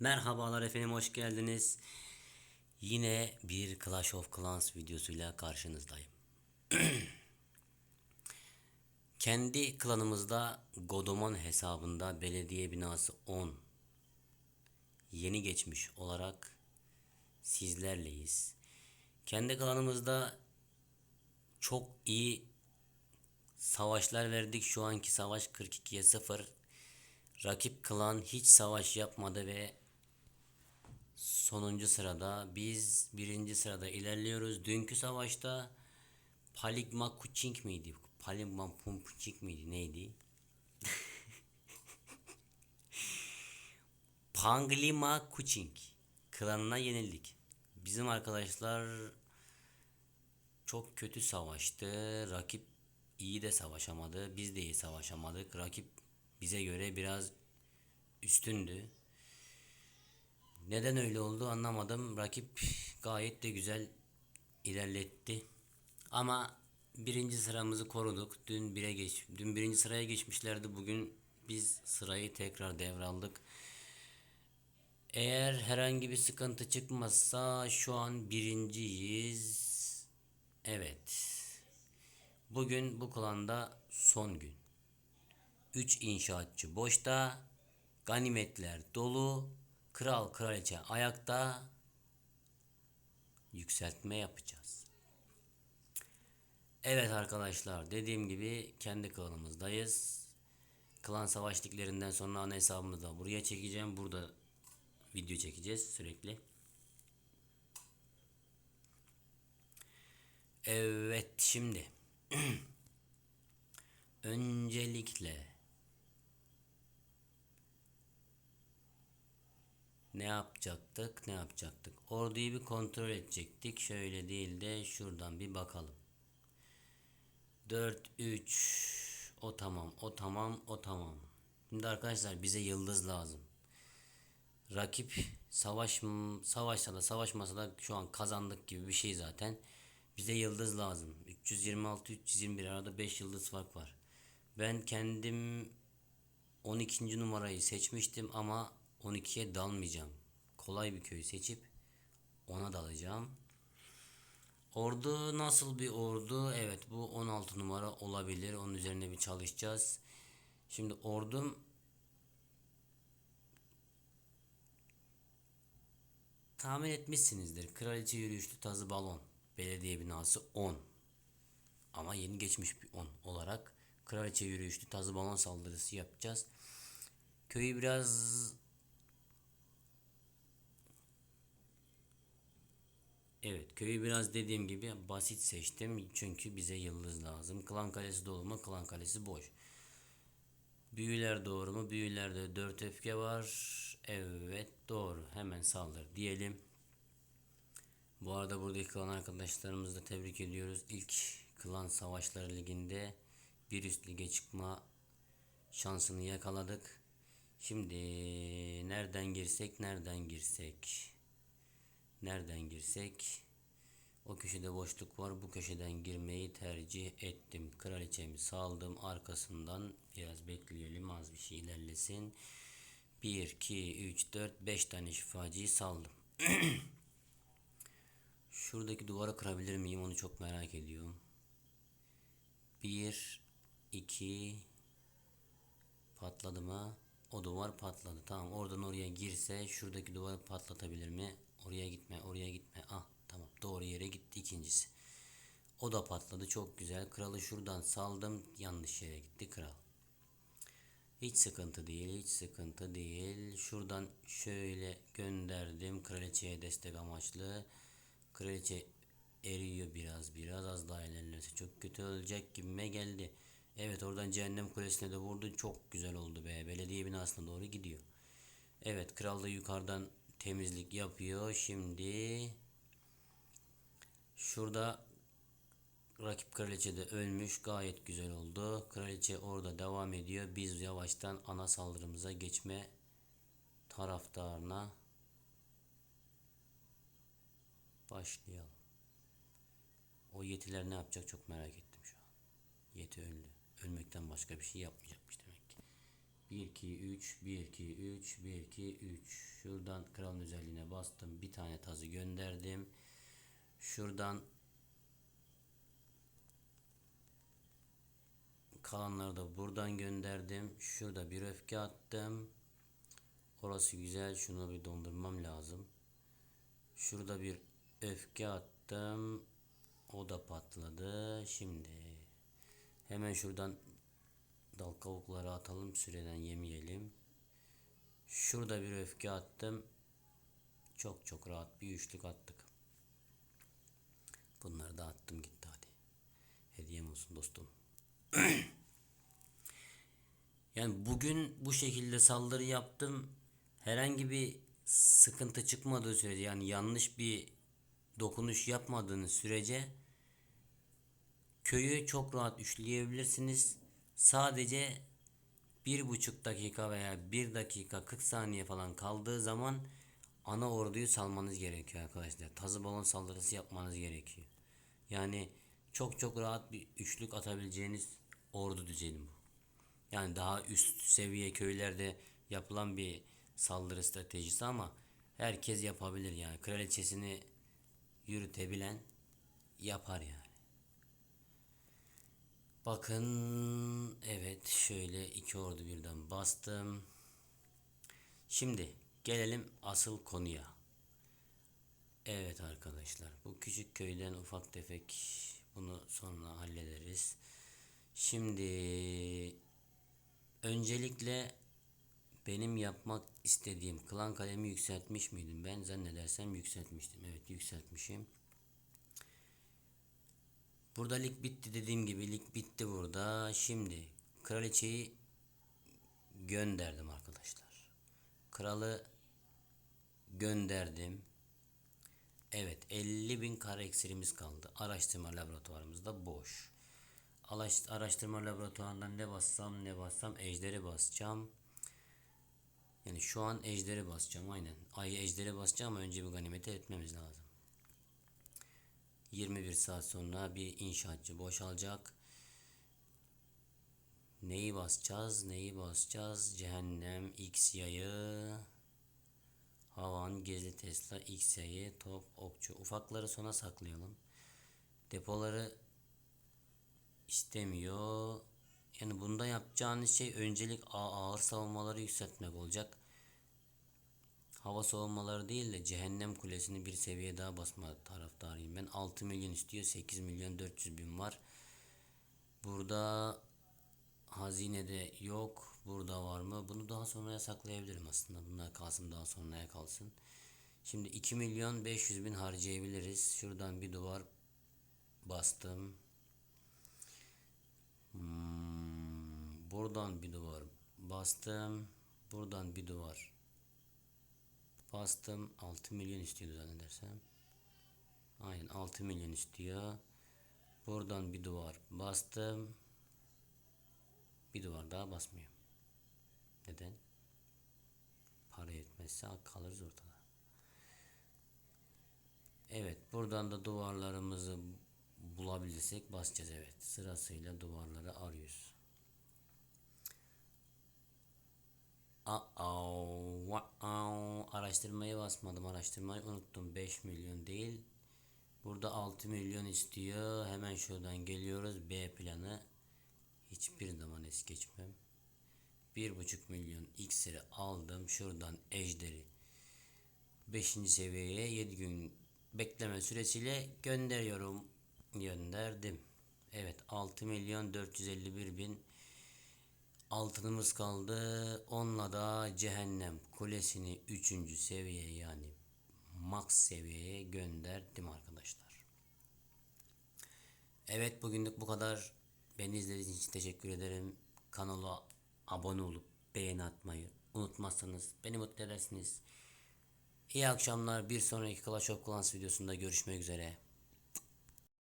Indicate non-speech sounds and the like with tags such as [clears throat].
Merhabalar efendim hoş geldiniz. Yine bir Clash of Clans videosuyla karşınızdayım. [clears throat] Kendi klanımızda Godomon hesabında belediye binası 10 yeni geçmiş olarak sizlerleyiz. Kendi klanımızda çok iyi savaşlar verdik. Şu anki savaş 42'ye 0. Rakip klan hiç savaş yapmadı ve sonuncu sırada. Biz birinci sırada ilerliyoruz. Dünkü savaşta Paligma Kuching miydi? Paligma Pumpuching miydi? Neydi? [laughs] Panglima Kuching klanına yenildik. Bizim arkadaşlar çok kötü savaştı. Rakip iyi de savaşamadı. Biz de iyi savaşamadık. Rakip bize göre biraz üstündü. Neden öyle oldu anlamadım. Rakip gayet de güzel ilerletti. Ama birinci sıramızı koruduk. Dün bire geç, dün birinci sıraya geçmişlerdi. Bugün biz sırayı tekrar devraldık. Eğer herhangi bir sıkıntı çıkmazsa şu an birinciyiz. Evet. Bugün bu klanda son gün. 3 inşaatçı boşta, ganimetler dolu, kral kraliçe ayakta yükseltme yapacağız. Evet arkadaşlar dediğim gibi kendi klanımızdayız. Klan savaş liglerinden sonra ana hesabımı da buraya çekeceğim. Burada video çekeceğiz sürekli. Evet şimdi [clears throat] öncelikle ne yapacaktık ne yapacaktık? Orduyu bir kontrol edecektik. Şöyle değil de şuradan bir bakalım. 4 3 o tamam o tamam o tamam. Şimdi arkadaşlar bize yıldız lazım. Rakip savaş savaşsa da savaşmasa da şu an kazandık gibi bir şey zaten. Bize yıldız lazım. 326 321 arada 5 yıldız fark var. Ben kendim 12. numarayı seçmiştim ama 12'ye dalmayacağım. Kolay bir köy seçip ona dalacağım. Ordu nasıl bir ordu? Evet bu 16 numara olabilir. Onun üzerine bir çalışacağız. Şimdi ordum tahmin etmişsinizdir. Kraliçe yürüyüşlü tazı balon. Belediye binası 10. Ama yeni geçmiş bir 10 olarak kraliçe yürüyüşlü tazı balon saldırısı yapacağız. Köyü biraz Evet köyü biraz dediğim gibi basit seçtim. Çünkü bize yıldız lazım. Klan kalesi dolu mu? Klan kalesi boş. Büyüler doğru mu? Büyülerde 4 öfke var. Evet doğru. Hemen saldır diyelim. Bu arada buradaki klan arkadaşlarımızı da tebrik ediyoruz. İlk klan savaşları liginde bir üst lige çıkma şansını yakaladık. Şimdi nereden girsek nereden girsek? Nereden girsek? O köşede boşluk var. Bu köşeden girmeyi tercih ettim. Kraliçemi saldım. Arkasından biraz bekleyelim. Az bir şey ilerlesin. 1, 2, 3, 4, 5 tane şifacıyı saldım. [clears throat] Şuradaki duvarı kırabilir miyim? Onu çok merak ediyorum. 1, 2, patladı mı? O duvar patladı. Tamam oradan oraya girse şuradaki duvarı patlatabilir mi? Oraya gitme, oraya gitme. Ah tamam doğru yere gitti ikincisi. O da patladı çok güzel. Kralı şuradan saldım. Yanlış yere gitti kral. Hiç sıkıntı değil, hiç sıkıntı değil. Şuradan şöyle gönderdim. Kraliçeye destek amaçlı. Kraliçe eriyor biraz biraz az daha ilerlerse çok kötü olacak gibime geldi. Evet oradan cehennem kulesine de vurdu. Çok güzel oldu be. Belediye binasına doğru gidiyor. Evet kral da yukarıdan temizlik yapıyor. Şimdi şurada rakip kraliçe de ölmüş. Gayet güzel oldu. Kraliçe orada devam ediyor. Biz yavaştan ana saldırımıza geçme taraftarına başlayalım. O yetiler ne yapacak çok merak ettim şu an. Yeti öldü. Ölmekten başka bir şey yapmayacakmış demek ki. 1 2 3 1 2 3 1 2 3 Şuradan kralın özelliğine bastım. Bir tane tazı gönderdim. Şuradan kalanları da buradan gönderdim. Şurada bir öfke attım. Orası güzel. Şunu bir dondurmam lazım. Şurada bir öfke attım. O da patladı. Şimdi hemen şuradan dal kavukları atalım. Süreden yemeyelim. Şurada bir öfke attım. Çok çok rahat bir üçlük attık. Bunları da attım gitti hadi. Hediyem olsun dostum. [clears throat] Yani bugün bu şekilde saldırı yaptım. Herhangi bir sıkıntı çıkmadığı sürece yani yanlış bir dokunuş yapmadığınız sürece köyü çok rahat üçleyebilirsiniz. Sadece bir buçuk dakika veya bir dakika 40 saniye falan kaldığı zaman ana orduyu salmanız gerekiyor arkadaşlar. Tazı balon saldırısı yapmanız gerekiyor. Yani çok çok rahat bir üçlük atabileceğiniz ordu düzeni bu. Yani daha üst seviye köylerde yapılan bir saldırı stratejisi ama herkes yapabilir yani. Kraliçesini yürütebilen yapar yani. Bakın evet şöyle iki ordu birden bastım. Şimdi gelelim asıl konuya. Evet arkadaşlar bu küçük köyden ufak tefek bunu sonra hallederiz. Şimdi öncelikle benim yapmak istediğim klan kalemi yükseltmiş miydim? Ben zannedersem yükseltmiştim. Evet yükseltmişim. Burada lig bitti dediğim gibi lig bitti burada. Şimdi kraliçeyi gönderdim arkadaşlar. Kralı gönderdim. Evet 50 bin kare iksirimiz kaldı. Araştırma laboratuvarımızda boş. Araş- Araştırma laboratuvarından ne bassam ne bassam ejderi basacağım. Yani şu an ejderi basacağım aynen. Ay ejderi basacağım ama önce bir ganimeti etmemiz lazım. 21 saat sonra bir inşaatçı boşalacak. Neyi basacağız? Neyi basacağız? Cehennem, X yayı, havan, gezi Tesla, X yayı, top, okçu. Ufakları sona saklayalım. Depoları istemiyor. Yani bunda yapacağınız şey öncelik ağır savunmaları yükseltmek olacak. Hava savunmaları değil de cehennem kulesini bir seviye daha basma taraftarıyım. Ben 6 milyon istiyor 8 milyon 400 bin var. Burada hazinede yok. Burada var mı? Bunu daha sonraya saklayabilirim aslında. Bunlar kalsın daha sonraya kalsın. Şimdi 2 milyon 500 bin harcayabiliriz. Şuradan bir duvar bastım. Hmm, buradan bir duvar bastım. Buradan bir duvar bastım. 6 milyon istiyordu zannedersem. Aynen 6 milyon istiyor. Buradan bir duvar bastım. Bir duvar daha basmıyorum. Neden? Para yetmezse kalırız ortada. Evet buradan da duvarlarımızı bulabilirsek basacağız evet. Sırasıyla duvarları arıyoruz. Aa. Araştırmayı basmadım. Araştırmayı unuttum. 5 milyon değil. Burada 6 milyon istiyor. Hemen şuradan geliyoruz. B planı. Hiçbir zaman es geçmem. 1,5 milyon iksiri aldım. Şuradan ejderi 5. seviyeye 7 gün bekleme süresiyle gönderiyorum. Gönderdim. Evet 6 milyon 451 bin altınımız kaldı. Onunla da cehennem kulesini 3. seviye yani max seviyeye gönderdim arkadaşlar. Evet bugünlük bu kadar. Beni izlediğiniz için teşekkür ederim. Kanala abone olup beğeni atmayı unutmazsanız beni mutlu edersiniz. İyi akşamlar. Bir sonraki Clash of Clans videosunda görüşmek üzere.